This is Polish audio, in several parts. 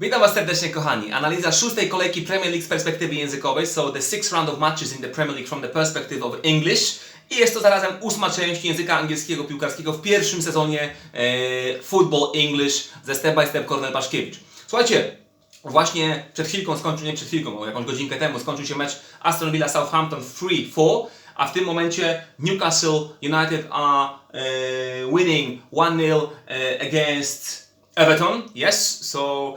Witam Was serdecznie kochani. Analiza szóstej kolejki Premier League z perspektywy językowej, so the sixth round of matches in the Premier League from the perspective of English. I jest to zarazem ósma część języka angielskiego piłkarskiego w pierwszym sezonie e, Football English ze Step by Step Kornel Paszkiewicz. Słuchajcie, właśnie przed chwilką skończył, nie przed chwilką, jakąś godzinkę temu skończył się mecz Aston Villa Southampton 3-4, a w tym momencie Newcastle United are e, winning 1-0 e, against Everton, yes. So,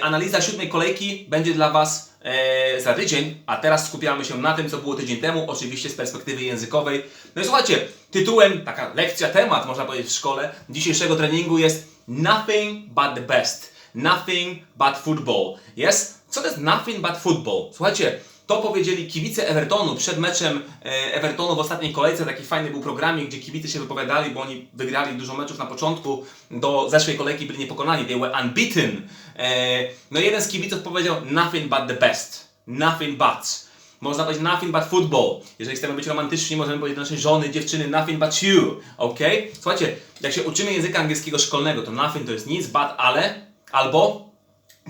analiza siódmej kolejki będzie dla Was e, za tydzień, a teraz skupiamy się na tym, co było tydzień temu, oczywiście z perspektywy językowej. No i słuchajcie, tytułem, taka lekcja, temat, można powiedzieć w szkole, dzisiejszego treningu jest Nothing but the best. Nothing but football. Yes? Co to jest nothing but football? Słuchajcie, to powiedzieli kibice Evertonu przed meczem e, Evertonu w ostatniej kolejce. Taki fajny był programik, gdzie kibice się wypowiadali, bo oni wygrali dużo meczów na początku. Do zeszłej kolejki byli niepokonani. They were unbeaten. E, no jeden z kibiców powiedział nothing but the best. Nothing but. Można powiedzieć nothing but football. Jeżeli chcemy być romantyczni, możemy powiedzieć naszej żony, dziewczyny nothing but you. Ok? Słuchajcie, jak się uczymy języka angielskiego szkolnego, to nothing to jest nic, but, ale, albo,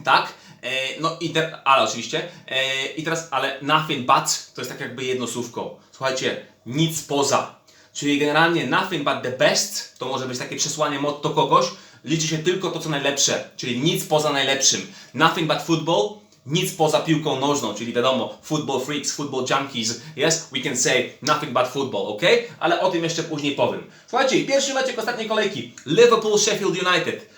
tak? E, no i te, ale oczywiście. E, I teraz, ale nothing but to jest tak jakby jedno słówko. Słuchajcie, nic poza. Czyli generalnie nothing but the best to może być takie przesłanie motto kogoś. Liczy się tylko to, co najlepsze, czyli nic poza najlepszym. Nothing but football, nic poza piłką nożną, czyli wiadomo, football freaks, football junkies, yes, we can say nothing but football, ok? Ale o tym jeszcze później powiem. Słuchajcie, pierwszy meczek ostatniej kolejki. Liverpool-Sheffield United.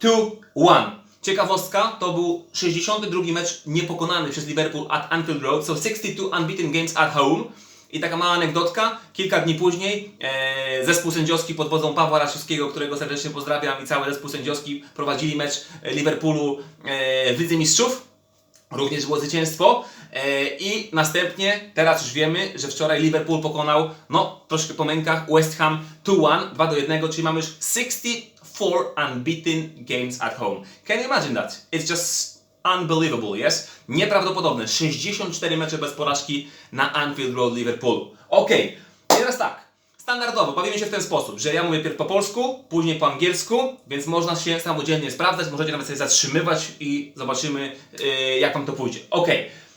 2-1. Ciekawostka, to był 62 mecz niepokonany przez Liverpool at Anfield Road, so 62 unbeaten games at home. I taka mała anegdotka, kilka dni później e, zespół sędziowski pod wodzą Pawła Raszewskiego, którego serdecznie pozdrawiam i cały zespół sędziowski prowadzili mecz Liverpoolu e, w Lidze Mistrzów. Również było zwycięstwo. E, I następnie, teraz już wiemy, że wczoraj Liverpool pokonał, no troszkę po mękach, West Ham 2-1, 2 do 1, czyli mamy już 64 unbeaten games at home. Can you imagine that? It's just unbelievable, yes? Nieprawdopodobne. 64 mecze bez porażki na Anfield Road Liverpoolu. Okej, i teraz tak. Standardowo bawimy się w ten sposób, że ja mówię pierw po polsku, później po angielsku, więc można się samodzielnie sprawdzać, możecie nawet sobie zatrzymywać i zobaczymy, yy, jak wam to pójdzie. Ok,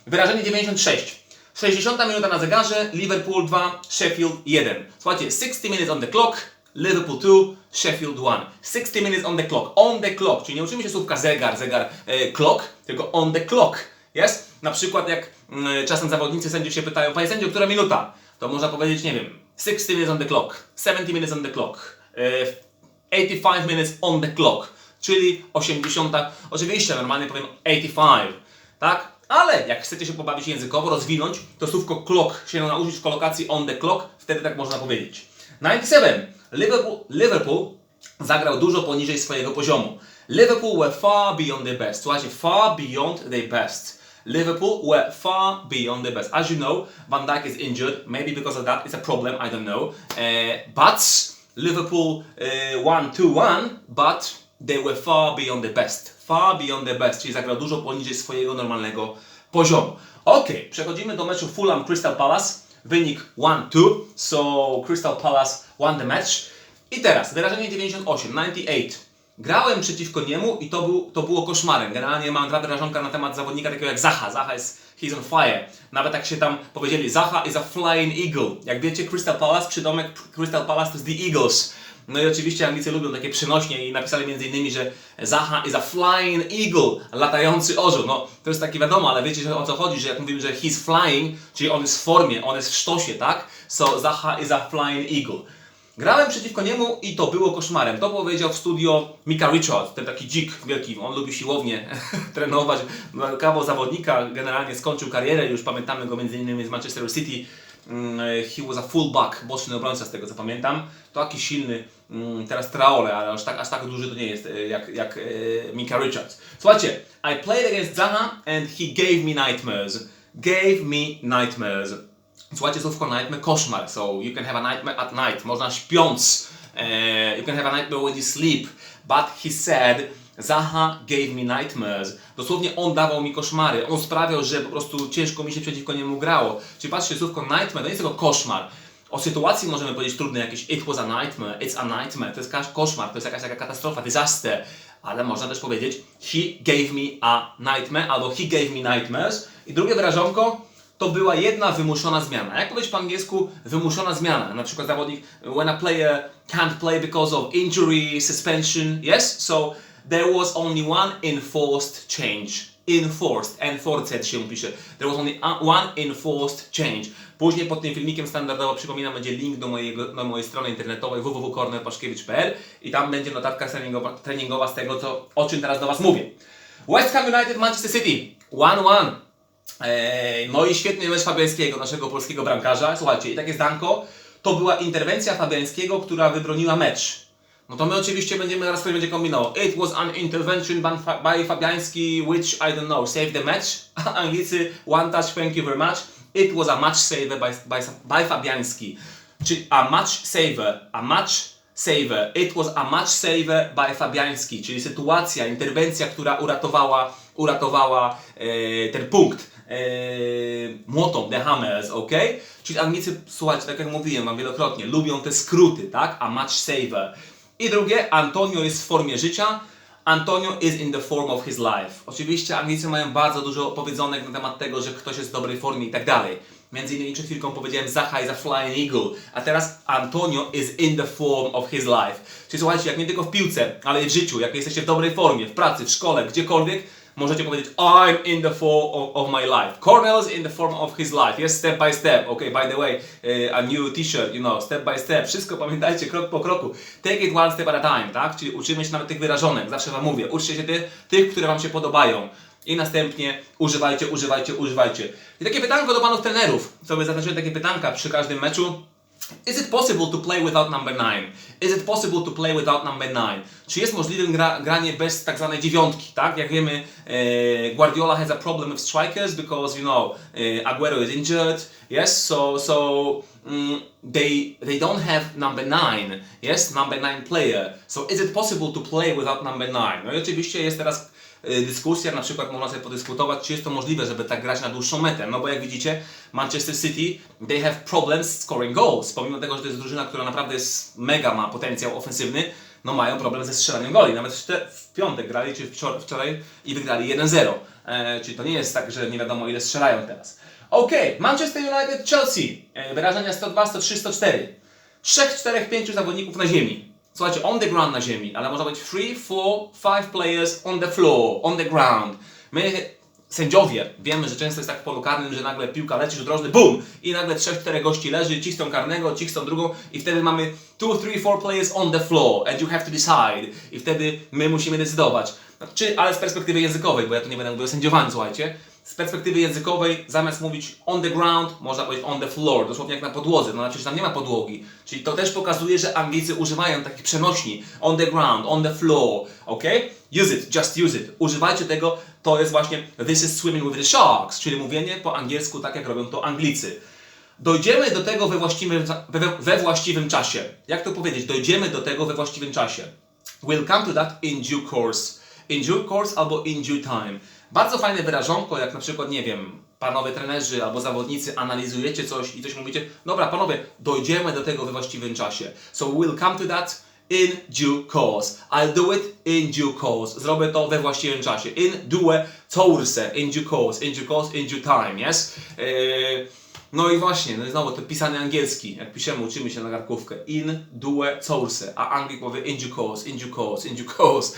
wyrażenie 96. 60 minuta na zegarze, Liverpool 2, Sheffield 1. Słuchajcie, 60 minutes on the clock, Liverpool 2, Sheffield 1. 60 minutes on the clock, on the clock, czyli nie uczymy się słówka zegar, zegar, e, clock, tylko on the clock. Jest? Na przykład jak mm, czasem zawodnicy sędziów się pytają, panie sędzio, która minuta? To można powiedzieć, nie wiem, 60 minutes on the clock, 70 minutes on the clock, e, 85 minutes on the clock, czyli 80, oczywiście normalnie powiem 85, tak? Ale jak chcecie się pobawić językowo, rozwinąć, to słówko clock się nauczyć w kolokacji on the clock, wtedy tak można powiedzieć. 97. Liverpool, Liverpool zagrał dużo poniżej swojego poziomu. Liverpool were far beyond their best. Słuchajcie, far beyond their best. Liverpool were far beyond their best. As you know, Van Dijk is injured. Maybe because of that, it's a problem. I don't know. Uh, but Liverpool uh, won 2-1, but they were far beyond their best. Far beyond their best, czyli zagrał dużo poniżej swojego normalnego poziomu. Ok, przechodzimy do meczu Fulham Crystal Palace. Wynik 1-2, so Crystal Palace won the match. I teraz wyrażenie 98, 98. Grałem przeciwko niemu i to, był, to było koszmarem. Generalnie mam dwa wyrażonka na temat zawodnika takiego jak Zaha. Zaha jest, he's on fire. Nawet jak się tam powiedzieli, Zaha is a flying eagle. Jak wiecie, Crystal Palace, przydomek Crystal Palace to jest The Eagles. No i oczywiście Anglicy lubią takie przynośnie i napisali między innymi, że Zaha is a flying eagle, latający orzeł. No to jest takie wiadomo, ale wiecie o co chodzi, że jak mówimy, że he's flying, czyli on jest w formie, on jest w sztosie, tak? So Zaha is a flying eagle. Grałem przeciwko niemu i to było koszmarem. To powiedział w studio Mika Richard, ten taki dzik wielki. On lubi siłownie trenować. No, Kawał zawodnika, generalnie skończył karierę, już pamiętamy go między innymi z Manchester City. Mm, He was a fullback, boczny obrońca z tego co pamiętam. Taki silny, teraz Traore, ale aż tak, aż tak duży to nie jest e, jak, jak e, Mika Richards. Słuchajcie, I played against Zaha and he gave me nightmares. Gave me nightmares. Słuchajcie, słówko nightmare, koszmar. So you can have a nightmare at night. Można śpiąc. E, you can have a nightmare when you sleep. But he said, Zaha gave me nightmares. Dosłownie on dawał mi koszmary. On sprawiał, że po prostu ciężko mi się przeciwko niemu grało. Czyli patrzcie, słówko nightmare to nie jest tylko koszmar. O sytuacji możemy powiedzieć trudne jakieś it was a nightmare, it's a nightmare, to jest jakaś koszmar, to jest jakaś taka katastrofa, disaster. ale można też powiedzieć he gave me a nightmare albo he gave me nightmares. I drugie wyrażonko to była jedna wymuszona zmiana. Jak powiedzieć po angielsku wymuszona zmiana? Na przykład zawodnik when a player can't play because of injury, suspension, yes? So there was only one enforced change. Enforced, enforced się pisze. There was only one enforced change. Później pod tym filmikiem standardowo przypominam będzie link do, mojego, do mojej strony internetowej www.kornelpaszkiewicz.pl i tam będzie notatka treningowa, treningowa z tego, co, o czym teraz do Was mówię. West Ham United, Manchester City 1-1. Eee, no i świetny mecz Fabiańskiego, naszego polskiego bramkarza. Słuchajcie, i takie zdanko, to była interwencja Fabiańskiego, która wybroniła mecz. No to my oczywiście będziemy teraz ktoś będzie kombinował. It was an intervention by, Fa- by Fabiański, which I don't know, saved the match. Anglicy, one touch, thank you very much. It was a match saver by, by, by Fabiański. Czyli a match saver, a match saver. It was a match saver by Fabiański, czyli sytuacja, interwencja, która uratowała, uratowała e, ten punkt e, młotą, the hammers, ok? Czyli Anglicy, słuchajcie, tak jak mówiłem wam wielokrotnie, lubią te skróty, tak? A match saver. I drugie, Antonio jest w formie życia. Antonio is in the form of his life. Oczywiście Anglicy mają bardzo dużo powiedzonek na temat tego, że ktoś jest w dobrej formie i tak dalej. Między innymi przed chwilką powiedziałem Zaha is a flying eagle, a teraz Antonio is in the form of his life. Czyli słuchajcie, jak nie tylko w piłce, ale i w życiu, jak jesteście w dobrej formie, w pracy, w szkole, gdziekolwiek, możecie powiedzieć I'm in the form of, of my life. Cornell is in the form of his life. Yes, step by step. Okay, by the way, uh, a new t-shirt, you know, step by step. Wszystko pamiętajcie krok po kroku. Take it one step at a time, tak? Czyli uczymy się nawet tych wyrażonek. Zawsze Wam mówię. Uczcie się tych, tych które Wam się podobają. I następnie używajcie, używajcie, używajcie. I takie pytanko do panów trenerów. Sobie zaznaczyłem takie pytanka przy każdym meczu. Is it possible to play without number 9? Is it possible to play without number 9? Czy jest możliwe gra, granie bez tak zwanej dziewiątki, tak? Jak wiemy, e, Guardiola has a problem with strikers because, you know, e, Aguero is injured, yes? So, so mm, they, they don't have number 9, yes? Number 9 player. So is it possible to play without number 9? No i oczywiście jest teraz dyskusja, na przykład można sobie podyskutować, czy jest to możliwe, żeby tak grać na dłuższą metę. No bo jak widzicie, Manchester City, they have problems scoring goals. Pomimo tego, że to jest drużyna, która naprawdę jest mega, ma potencjał ofensywny, no mają problem ze strzelaniem goli. Nawet w, piątek grali, czy wczor- wczoraj i wygrali 1-0. E, czyli to nie jest tak, że nie wiadomo ile strzelają teraz. Okej, Manchester United, Chelsea. E, wyrażenia 102, 103, 104. Trzech, czterech, pięciu zawodników na ziemi. Słuchajcie, on the ground na ziemi, ale można być 3, 4, 5 players on the floor, on the ground. My, sędziowie, wiemy, że często jest tak w polu karnym, że nagle piłka leci rzut rożny, bum! I nagle trzech, czterech gości leży, cisną karnego, cisną drugą i wtedy mamy 2, 3, 4 players on the floor and you have to decide. I wtedy my musimy decydować. Czy, ale z perspektywy językowej, bo ja tu nie będę mówił o sędziowaniu, słuchajcie. Z perspektywy językowej, zamiast mówić on the ground, można powiedzieć on the floor, dosłownie jak na podłodze, no znaczy, że tam nie ma podłogi. Czyli to też pokazuje, że Anglicy używają takich przenośni. On the ground, on the floor, ok? Use it, just use it. Używajcie tego, to jest właśnie this is swimming with the sharks, czyli mówienie po angielsku tak jak robią to Anglicy. Dojdziemy do tego we właściwym, we, we właściwym czasie. Jak to powiedzieć? Dojdziemy do tego we właściwym czasie. We'll come to that in due course. In due course albo in due time. Bardzo fajne wyrażonko, jak na przykład, nie wiem, panowie trenerzy albo zawodnicy analizujecie coś i coś mówicie, dobra, panowie, dojdziemy do tego we właściwym czasie. So we'll come to that in due course. I'll do it in due course. Zrobię to we właściwym czasie. In due course. In due course. In due course. In due time. Yes? Yy, no i właśnie, no i znowu to pisany angielski. Jak piszemy, uczymy się na kartkówkę. In due course. A Anglik powie in due course, in due course, in due course.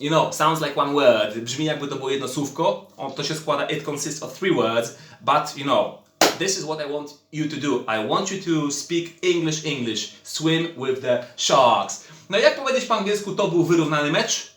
You know, sounds like one word. Brzmi jakby to było jedno słówko. O, to się składa, it consists of three words. But, you know, this is what I want you to do. I want you to speak English, English. Swim with the sharks. No jak powiedzieć po angielsku, to był wyrównany mecz?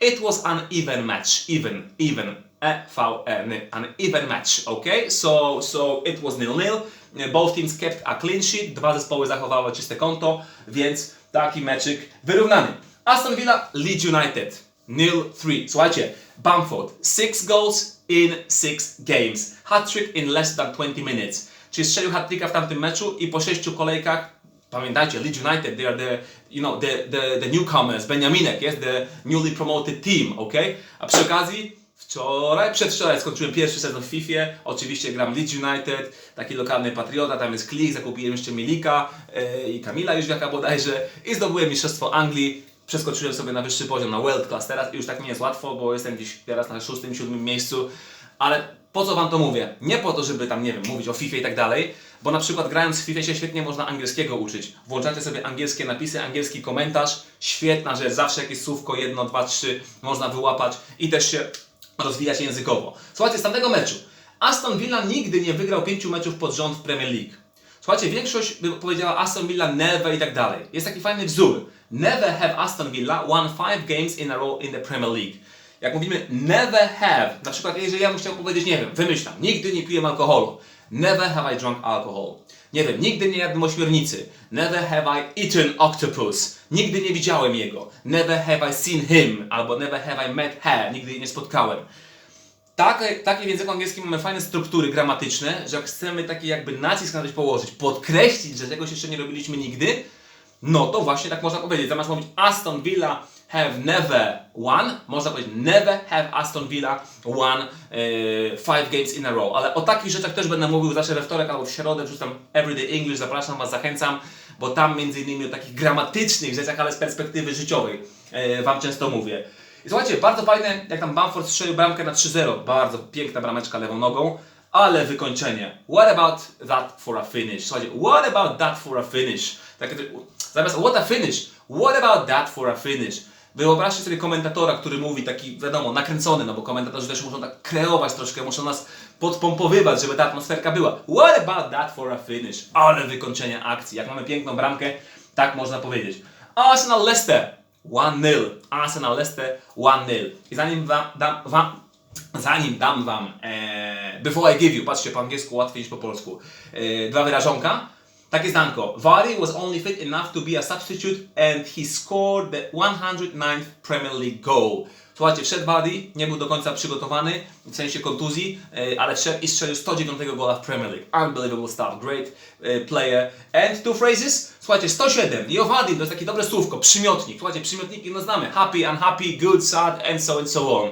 It was an even match. Even, even. E-V-N. An even match, okay? So, so it was nil-nil. Both teams kept a clean sheet. Dwa zespoły zachowały czyste konto, więc taki meczyk wyrównany. Aston Villa, Leeds United. Nil 3. Słuchajcie, Bamford, 6 goals in 6 games. Hat-trick in less than 20 minutes. Czyli strzelił hat-tricka w tamtym meczu i po 6 kolejkach Pamiętajcie, Leeds United, they are the, you know, the, the, the newcomers, Beniaminek, jest the newly promoted team, ok? A przy okazji, wczoraj, przedwczoraj skończyłem pierwszy sezon w FIFA, oczywiście gram Leeds United, taki lokalny patriota, tam jest klik, zakupiłem jeszcze Milika yy, i Kamila Jóźwiaka bodajże i zdobyłem Mistrzostwo Anglii. Przeskoczyłem sobie na wyższy poziom, na world class. Teraz i już tak nie jest łatwo, bo jestem gdzieś teraz na szóstym, siódmym miejscu, ale po co wam to mówię? Nie po to, żeby tam, nie wiem, mówić o FIFA i tak dalej, bo na przykład grając w FIFA się świetnie można angielskiego uczyć. Włączacie sobie angielskie napisy, angielski komentarz, świetna rzecz, zawsze jakieś słówko, jedno, dwa, trzy można wyłapać i też się rozwijać językowo. Słuchajcie, z tamtego meczu. Aston Villa nigdy nie wygrał pięciu meczów pod rząd w Premier League. Słuchajcie, większość by powiedziała Aston Villa never i tak dalej. Jest taki fajny wzór. Never have Aston Villa won five games in a row in the Premier League. Jak mówimy never have, na przykład jeżeli ja bym chciał powiedzieć, nie wiem, wymyślam, nigdy nie piję alkoholu. Never have I drunk alcohol. Nie wiem, nigdy nie jadłem ośmiornicy. Never have I eaten octopus. Nigdy nie widziałem jego. Never have I seen him. Albo never have I met her. Nigdy jej nie spotkałem. Takie, takie w języku angielskim mamy fajne struktury gramatyczne, że jak chcemy taki jakby nacisk na coś położyć, podkreślić, że czegoś jeszcze nie robiliśmy nigdy, no to właśnie tak można powiedzieć. Zamiast mówić Aston Villa have never won, można powiedzieć never have Aston Villa won e, five games in a row. Ale o takich rzeczach też będę mówił zawsze we wtorek albo w środę, wrzucam Everyday English, zapraszam Was, zachęcam, bo tam między innymi o takich gramatycznych rzeczach, ale z perspektywy życiowej e, Wam często mówię. I słuchajcie, bardzo fajne, jak tam Bamford strzelił bramkę na 3-0, bardzo piękna brameczka lewą nogą, ale wykończenie. What about that for a finish? Słuchajcie, what about that for a finish? Takie, zamiast what a finish, what about that for a finish? Wyobraźcie sobie komentatora, który mówi taki, wiadomo, nakręcony, no bo komentatorzy też muszą tak kreować troszkę, muszą nas podpompowywać, żeby ta atmosferka była. What about that for a finish? Ale wykończenie akcji. Jak mamy piękną bramkę, tak można powiedzieć. Arsenal Leicester 1-0. Arsenal Leicester 1-0. I zanim wam, dam wam, zanim dam wam, e, before I give you, patrzcie po angielsku łatwiej niż po polsku, e, dwa wyrażonka. Takie zdanko. Vardy was only fit enough to be a substitute and he scored the 109th Premier League goal. Słuchajcie, wszedł Vardy, nie był do końca przygotowany, w sensie kontuzji, e, ale wszedł i strzelił 109 gola w Premier League. Unbelievable stuff, great e, player. And two phrases, słuchajcie, 107. Leo Vardy to jest takie dobre słówko, przymiotnik. Słuchajcie, przymiotniki no znamy. Happy, unhappy, good, sad, and so and so on.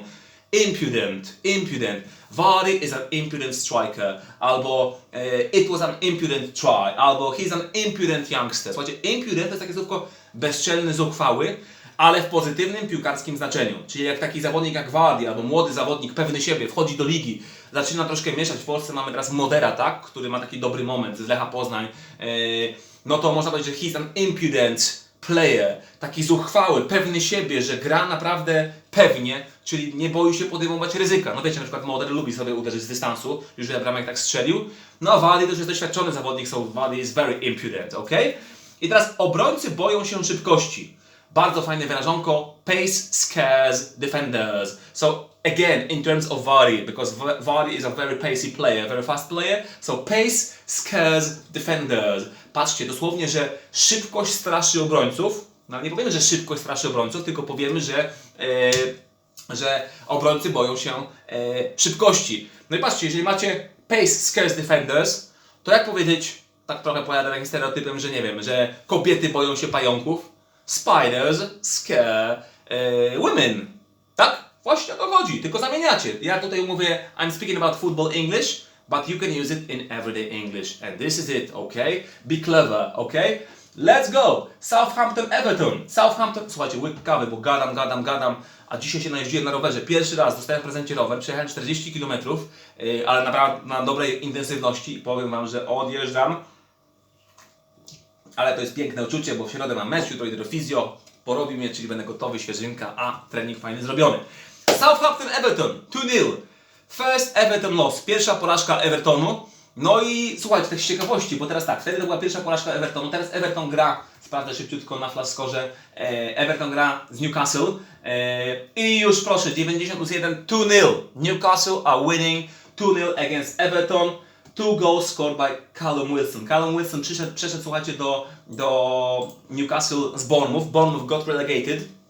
Impudent, impudent. Vardy is an impudent striker. Albo e, it was an impudent try. Albo he's an impudent youngster. Słuchajcie, impudent to jest takie słówko bezczelny, zuchwały, ale w pozytywnym piłkarskim znaczeniu. Czyli jak taki zawodnik jak Vardy, albo młody zawodnik, pewny siebie, wchodzi do ligi, zaczyna troszkę mieszać. W Polsce mamy teraz Modera, tak? Który ma taki dobry moment z Lecha Poznań. E, no to można powiedzieć, że he's an impudent player, taki zuchwały, pewny siebie, że gra naprawdę pewnie, czyli nie boi się podejmować ryzyka. No wiecie, na przykład Moder lubi sobie uderzyć z dystansu, już wiele bramek tak strzelił. No a Vardy też jest doświadczony zawodnik, so Vardy is very impudent, ok? I teraz obrońcy boją się szybkości. Bardzo fajne wyrażonko, pace scares defenders. So again, in terms of Vardy, because Va- Vardy is a very pacey player, very fast player, so pace scares defenders. Patrzcie, dosłownie, że szybkość straszy obrońców. No nie powiemy, że szybkość straszy obrońców, tylko powiemy, że, e, że obrońcy boją się e, szybkości. No i patrzcie, jeżeli macie pace scares defenders, to jak powiedzieć, tak trochę pojadę takim stereotypem, że nie wiem, że kobiety boją się pająków, spiders scare e, women. Tak? Właśnie o to chodzi, tylko zamieniacie. Ja tutaj mówię, I'm speaking about football English, but you can use it in everyday English. And this is it, okay? Be clever, okay? Let's go! Southampton Everton. Southampton. Słuchajcie, łyk kawy, bo gadam, gadam, gadam. A dzisiaj się najeździłem na rowerze. Pierwszy raz dostałem w prezencie rower. Przejechałem 40 km, yy, ale naprawdę na dobrej intensywności. I powiem Wam, że odjeżdżam ale to jest piękne uczucie, bo w środę mam mecz, jutro idę do fizjo, porobi mnie, czyli będę gotowy, świeżynka, a trening fajny zrobiony. Southampton Everton 2-0. First Everton loss, pierwsza porażka Evertonu. No i słuchajcie, tak z ciekawości, bo teraz tak, wtedy to była pierwsza porażka Evertonu, teraz Everton gra, sprawdzę szybciutko na flash score, e, Everton gra z Newcastle e, i już proszę, 90 plus 1, 2-0. Newcastle are winning 2-0 against Everton. Two goals scored by Callum Wilson. Callum Wilson przyszedł, przeszedł, słuchajcie, do, do Newcastle z Bournemouth. Bournemouth got relegated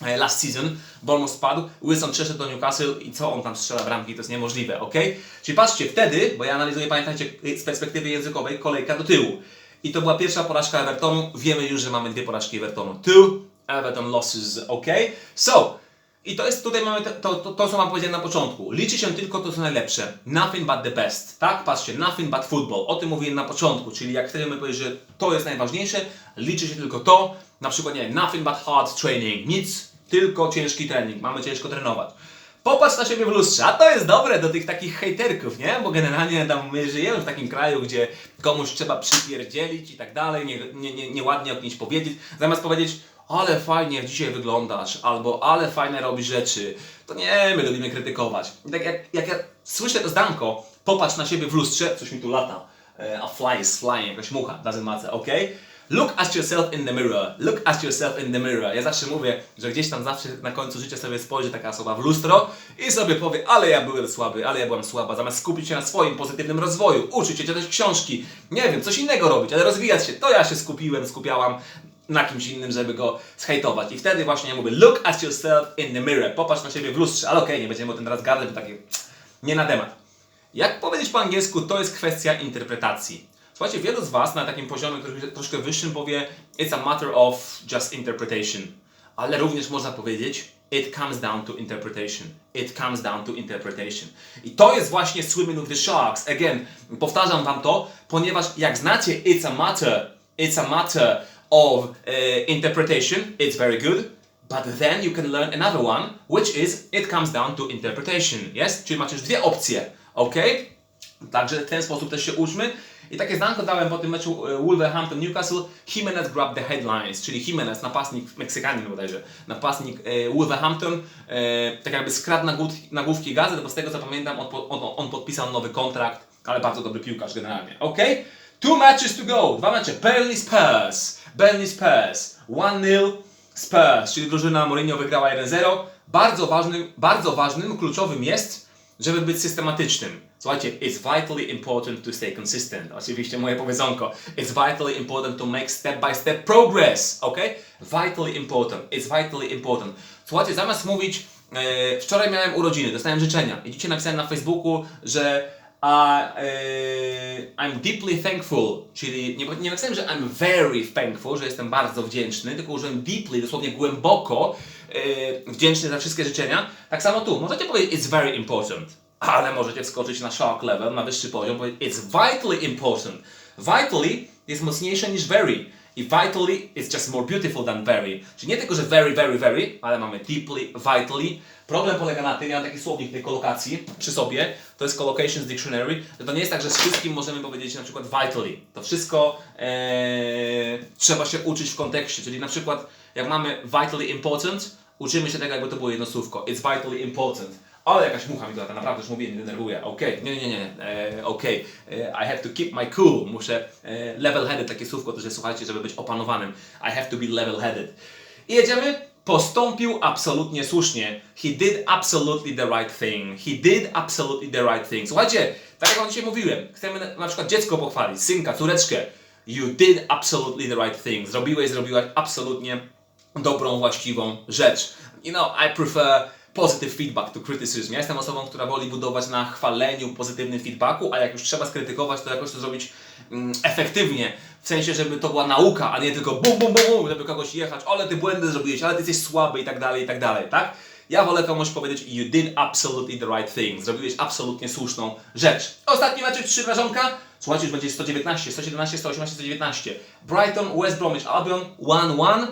last season. Bournemouth spadł, Wilson przeszedł do Newcastle i co on tam strzela bramki, to jest niemożliwe, ok? Czyli patrzcie, wtedy, bo ja analizuję, pamiętajcie, z perspektywy językowej, kolejka do tyłu. I to była pierwsza porażka Evertonu. Wiemy już, że mamy dwie porażki Evertonu. Two Everton losses, ok? So, i to jest, tutaj mamy to, to, to, co wam powiedziałem na początku. Liczy się tylko to, co najlepsze. Nothing but the best. Tak? Patrzcie, nothing but football. O tym mówiłem na początku, czyli jak chcemy powiedzieć, że to jest najważniejsze, liczy się tylko to, Na przykład, nie nothing but hard training. Nic, tylko ciężki trening. Mamy ciężko trenować. Popatrz na siebie w lustrze, a to jest dobre do tych takich hejterków, nie? Bo generalnie tam my żyjemy w takim kraju, gdzie komuś trzeba przypierdzielić i tak dalej, nie, nie, nie, nieładnie o kimś powiedzieć, zamiast powiedzieć, ale fajnie dzisiaj wyglądasz, albo ale fajne robisz rzeczy, to nie, my lubimy krytykować. Tak jak, jak ja słyszę to zdanko, popatrz na siebie w lustrze, coś mi tu lata, e, a fly is flying, jakaś mucha, doesn't matter, ok? Look at yourself in the mirror. Look at yourself in the mirror. Ja zawsze mówię, że gdzieś tam zawsze na końcu życia sobie spojrzy taka osoba w lustro i sobie powie, ale ja byłem słaby, ale ja byłam słaba. Zamiast skupić się na swoim pozytywnym rozwoju, uczyć się czytać książki, nie wiem, coś innego robić, ale rozwijać się, to ja się skupiłem, skupiałam na kimś innym, żeby go zhejtować. I wtedy właśnie ja mówię, look at yourself in the mirror. Popatrz na siebie w lustrze. Ale okej, nie będziemy o tym teraz gadać, bo takie nie na temat. Jak powiedzieć po angielsku, to jest kwestia interpretacji. Słuchajcie, wielu z Was na takim poziomie troszkę, wyższym powie It's a matter of just interpretation. Ale również można powiedzieć It comes down to interpretation. It comes down to interpretation. I to jest właśnie swimming with the sharks. Again, powtarzam Wam to, ponieważ jak znacie It's a matter, it's a matter of uh, interpretation, it's very good. But then you can learn another one, which is it comes down to interpretation. Yes? Czyli macie już dwie opcje. Ok? Także w ten sposób też się uczmy. I takie zdanko dałem po tym meczu e, Wolverhampton-Newcastle. Jimenez grabbed the headlines, czyli Jimenez, napastnik, Meksykanin bodajże, napastnik e, Wolverhampton, e, tak jakby skradł nagłówki, gazet, bo z tego co pamiętam on, on, on podpisał nowy kontrakt, ale bardzo dobry piłkarz generalnie. Ok? Two matches to go, dwa mecze. Burnley Spurs, Burnley Spurs, 1-0 Spurs, czyli drużyna Mourinho wygrała 1-0. Bardzo ważnym, bardzo ważnym, kluczowym jest, żeby być systematycznym. Słuchajcie, it's vitally important to stay consistent. Oczywiście moje powiedzonko. It's vitally important to make step by step progress, ok? Vitally important. It's vitally important. Słuchajcie, zamiast mówić, e, wczoraj miałem urodziny, dostałem życzenia i dzisiaj napisałem na Facebooku, że a, e, I'm deeply thankful, czyli nie, nie napisałem, że I'm very thankful, że jestem bardzo wdzięczny, tylko użyłem deeply, dosłownie głęboko e, wdzięczny za wszystkie życzenia. Tak samo tu, możecie powiedzieć it's very important, ale możecie wskoczyć na shark level, na wyższy poziom, powiedzieć it's vitally important. Vitally jest mocniejsze niż very. I vitally is just more beautiful than very. Czyli nie tylko, że very, very, very, ale mamy deeply, vitally. Problem polega na tym, ja mam taki słownik tej kolokacji przy sobie, to jest Collocations Dictionary, że to nie jest tak, że z wszystkim możemy powiedzieć na przykład vitally. To wszystko e, trzeba się uczyć w kontekście, czyli na przykład jak mamy vitally important, uczymy się tego, jakby to było jedno słówko. It's vitally important. Ale jakaś mucha mi lata, naprawdę już mówię, nie denerwuję. Okej, nie, nie, nie, e, okej. E, I have to keep my cool. Muszę e, level-headed, takie słówko też słuchajcie, żeby być opanowanym. I have to be level-headed. I jedziemy. Postąpił absolutnie słusznie. He did absolutely the right thing. He did absolutely the right thing. Słuchajcie, tak jak wam dzisiaj mówiłem, chcemy na, na przykład dziecko pochwalić, synka, córeczkę. You did absolutely the right thing. Zrobiłeś, zrobiłaś absolutnie dobrą, właściwą rzecz. You know, I prefer positive feedback to criticism. Ja jestem osobą, która woli budować na chwaleniu, pozytywnym feedbacku, a jak już trzeba skrytykować, to jakoś to zrobić mm, efektywnie. W sensie, żeby to była nauka, a nie tylko bum, bum, bum, bum, żeby kogoś jechać, ale ty błędy zrobiłeś, ale ty jesteś słaby i tak dalej, i tak dalej, tak? Ja wolę komuś powiedzieć, you did absolutely the right thing. Zrobiłeś absolutnie słuszną rzecz. Ostatni mecz, trzy wrażonka. Słuchajcie, już będzie 119, 117, 118, 119. Brighton, West Bromwich Albion, 1-1.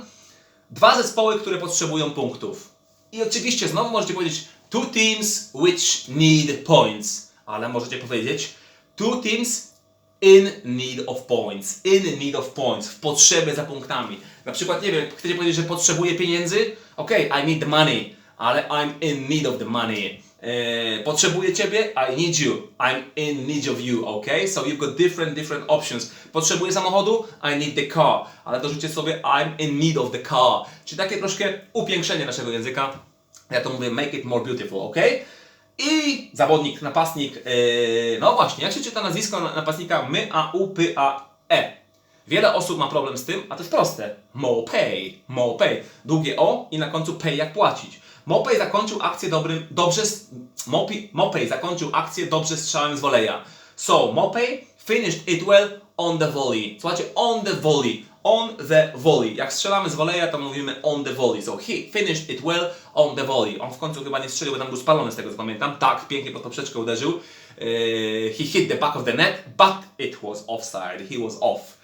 Dwa zespoły, które potrzebują punktów. I oczywiście znowu możecie powiedzieć two teams which need points, ale możecie powiedzieć two teams in need of points, in need of points, w potrzebie za punktami. Na przykład, nie wiem, chcecie powiedzieć, że potrzebuję pieniędzy? Okej, I need the money, ale I'm in need of the money. Eee, potrzebuję Ciebie? I need you. I'm in need of you, ok? So you've got different, different options. Potrzebuję samochodu? I need the car. Ale dorzućcie sobie I'm in need of the car. Czyli takie troszkę upiększenie naszego języka. Ja to mówię make it more beautiful, ok? I zawodnik, napastnik, yy, no właśnie, jak się czyta nazwisko na- napastnika My, A, U, P, A, E? Wiele osób ma problem z tym, a to jest proste. MoPay, MoPay. Długie O i na końcu pay jak płacić. MoPay zakończył akcję dobrym, dobrze, MoPay zakończył akcję dobrze strzałem z voleja. So, MoPay finished it well on the volley. Słuchajcie, on the volley. On the volley. Jak strzelamy z voleja, to mówimy on the volley. So he finished it well on the volley. On w końcu chyba nie strzelił, bo tam był spalony z tego co pamiętam. Tak, pięknie pod poprzeczkę uderzył. Yy, he hit the back of the net, but it was offside. He was off.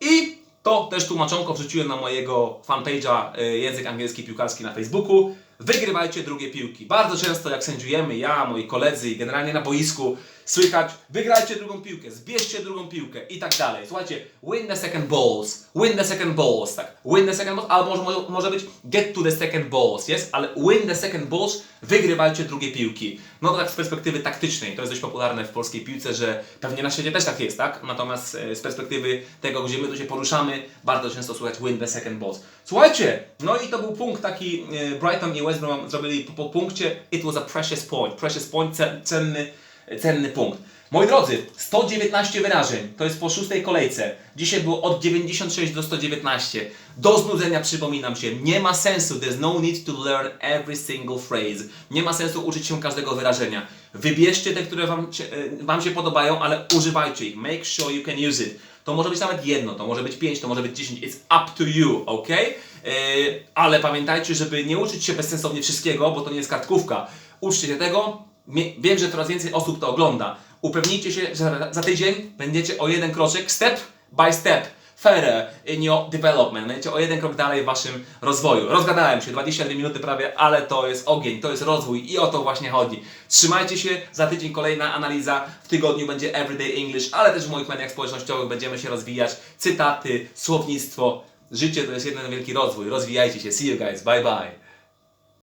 I To też tłumaczonko wrzuciłem na mojego fanpage'a y, Język Angielski Piłkarski na Facebooku. Wygrywajcie drugie piłki. Bardzo często jak sędziujemy, ja, moi koledzy i generalnie na boisku, słychać wygrajcie drugą piłkę, zbierzcie drugą piłkę i tak dalej. Słuchajcie, win the second balls, win the second balls, tak, win the second balls, albo może, może być get to the second balls, jest, ale win the second balls, wygrywajcie drugie piłki. No to tak z perspektywy taktycznej, to jest dość popularne w polskiej piłce, że pewnie na świecie też tak jest, tak? Natomiast e, z perspektywy tego, gdzie my tu się poruszamy, bardzo często słychać win the second balls. Słuchajcie, no i to był punkt taki, e, Brighton i West Brom zrobili po, po punkcie, it was a precious point, precious point, ce- cenny, cenny punkt. Moi drodzy, 119 wyrażeń, to jest po szóstej kolejce. Dzisiaj było od 96 do 119. Do znudzenia przypominam się, nie ma sensu, there's no need to learn every single phrase. Nie ma sensu uczyć się każdego wyrażenia. Wybierzcie te, które wam się, e, wam się podobają, ale używajcie ich. Make sure you can use it. To może być nawet jedno, to może być pięć, to może być 10. It's up to you, ok? Yy, ale pamiętajcie, żeby nie uczyć się bezsensownie wszystkiego, bo to nie jest kartkówka. Uczcie się tego. Wiem, że coraz więcej osób to ogląda. Upewnijcie się, że za- za tydzień będziecie o jeden kroczek, step by step, further in your development. Będziecie o jeden krok dalej w waszym rozwoju. Rozgadałem się, 22 minuty prawie, ale to jest ogień, to jest rozwój i o to właśnie chodzi. Trzymajcie się, za tydzień kolejna analiza, w tygodniu będzie Everyday English, ale też w moich mediach społecznościowych będziemy się rozwijać. Cytaty, słownictwo. Życie to jest jeden wielki rozwój. Rozwijajcie się. See you guys. Bye bye.